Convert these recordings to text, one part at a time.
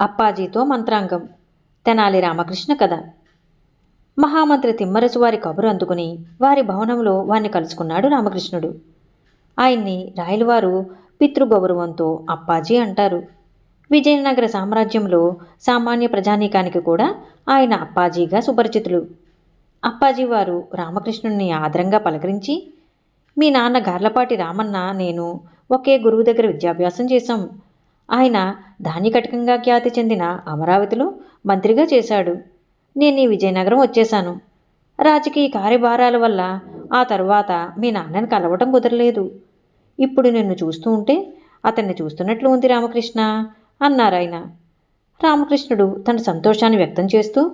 అప్పాజీతో మంత్రాంగం. తెనాలి రామకృష్ణ కథ. మహామంత్రి తిమ్మరసు వారి కబురు అందుకుని వారి భవనంలో వారిని కలుసుకున్నాడు రామకృష్ణుడు. ఆయన్ని రాయలవారు పితృగౌరవంతో అప్పాజీ అంటారు. విజయనగర సామ్రాజ్యంలో సామాన్య ప్రజానీకానికి కూడా ఆయన అప్పాజీగా సుపరిచితులు. అప్పాజీ వారు రామకృష్ణుడిని ఆదరంగా పలకరించి మీ నాన్న గార్లపాటి రామన్న నేను ఒకే గురువు దగ్గర విద్యాభ్యాసం చేశాం. ఆయన ధాన్యకటకంగా ఖ్యాతి చెందిన అమరావతిలో మంత్రిగా చేశాడు. నేను ఈ విజయనగరం వచ్చేశాను. రాజకీయ కార్యభారాల వల్ల ఆ తరువాత మీ నాన్నని కలవటం కుదరలేదు. ఇప్పుడు నిన్ను చూస్తూ ఉంటే అతన్ని చూస్తున్నట్లు ఉంది రామకృష్ణ అన్నారాయన రామకృష్ణుడు తన సంతోషాన్ని వ్యక్తం చేస్తూ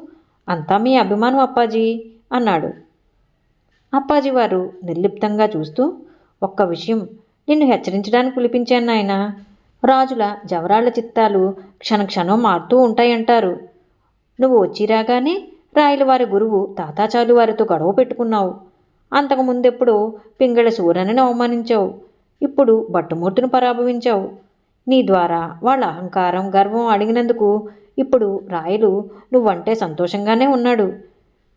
అంతా మీ అభిమానం అప్పాజీ అన్నాడు. అప్పాజీ వారు నిర్లిప్తంగా చూస్తూ ఒక్క విషయం నిన్ను హెచ్చరించడానికి పిలిపించాను నాయనా. రాజుల జవరాళ్ళ చిత్తాలు క్షణక్షణం మారుతూ ఉంటాయంటారు. నువ్వు వచ్చి రాగానే రాయలవారి గురువు తాతాచాలు వారితో గొడవ పెట్టుకున్నావు. అంతకు ముందెప్పుడో పింగళ సూరనని అవమానించావు. ఇప్పుడు బట్టుమూర్తిని పరాభవించావు. నీ ద్వారా వాళ్ళ అహంకారం గర్వం అడిగినందుకు ఇప్పుడు రాయలు నువ్వంటే సంతోషంగానే ఉన్నాడు.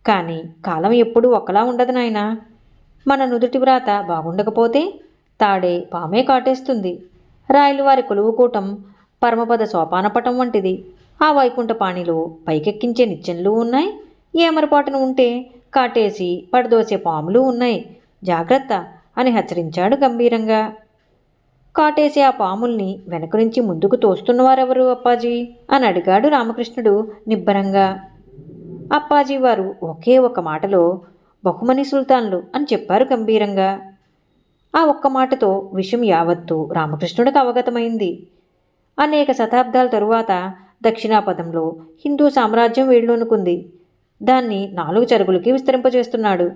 కానీ కాలం ఎప్పుడూ ఒకలా ఉండదు నాయనా. మన నుదుటి వ్రాత బాగుండకపోతే తాడే పామే కాటేస్తుంది. రాయలవారి కొలువుకూటం పరమపద సోపానపటం వంటిది. ఆ వైకుంఠపాణిలో పైకెక్కించే నిత్యంలు ఉన్నాయి. ఏమరపాటును ఉంటే కాటేసి పడదోసే పాములు ఉన్నాయి. జాగ్రత్త అని హెచ్చరించాడు గంభీరంగా. కాటేసి ఆ పాముల్ని వెనక నుంచి ముందుకు తోస్తున్నవారెవరు అప్పాజీ? అని అడిగాడు రామకృష్ణుడు నిబ్బరంగా. అప్పాజీ వారు ఒకే ఒక మాటలో బహుమని సుల్తాన్లు అని చెప్పారు గంభీరంగా. ఆ ఒక్క మాటతో విషయం యావత్తు రామకృష్ణుడికి అవగతమైంది. అనేక శతాబ్దాల తరువాత దక్షిణాపథంలో హిందూ సామ్రాజ్యం వేళ్ళూనుకుంది. దాన్ని నాలుగు చెరుగులకి విస్తరింపజేస్తున్నాడు.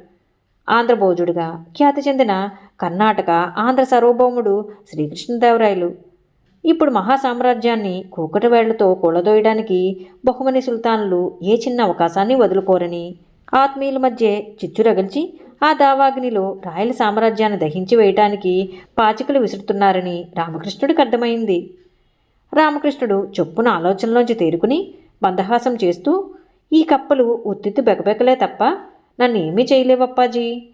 ఆంధ్రభోజుడిగా ఖ్యాతి చెందిన కర్ణాటక ఆంధ్ర సార్వభౌముడు శ్రీకృష్ణదేవరాయలు. ఇప్పుడు మహాసామ్రాజ్యాన్ని కూకటవేళ్ళతో కూలదోయడానికి బహుమని సుల్తాన్లు ఏ చిన్న అవకాశాన్ని వదులుకోరని ఆత్మీయుల మధ్య చిచ్చు రగిల్చి ఆ దావాగ్నిలో రాయల సామ్రాజ్యాన్ని దహించి వేయటానికి పాచికలు విసురుతున్నారని రామకృష్ణుడికి అర్థమైంది. రామకృష్ణుడు చొప్పున ఆలోచనలోంచి తేరుకుని మందహాసం చేస్తూ ఈ కప్పలు ఉత్తిత్తు బెకబెకలే తప్ప నన్ను ఏమీ చేయలేవప్పాజీ.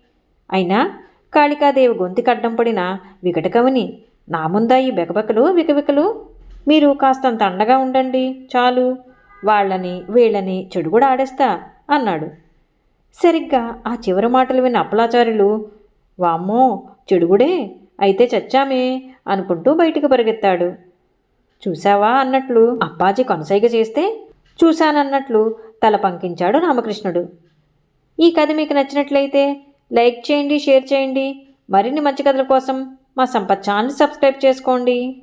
అయినా కాళికాదేవి గొంతి కడ్డం పడిన వికటకవిని నా ముందా ఈ బెకబెకలు వికవికలు? మీరు కాస్తంత అండగా ఉండండి చాలు. వాళ్ళని వీళ్ళని చెడు కూడా ఆడేస్తా అన్నాడు. సరిగ్గా ఆ చివరి మాటలు విన్న అప్పలాచార్యులు వామ్మో చెడుగుడే అయితే చచ్చామే అనుకుంటూ బయటికి పరిగెత్తాడు. చూశావా? అన్నట్లు అప్పాజీ కొనసాగ చేస్తే చూశానన్నట్లు తల పంకించాడు రామకృష్ణుడు. ఈ కథ మీకు నచ్చినట్లయితే లైక్ చేయండి షేర్ చేయండి. మరిన్ని మంచి కథల కోసం మా సంపత్ ఛానల్ సబ్స్క్రైబ్ చేసుకోండి.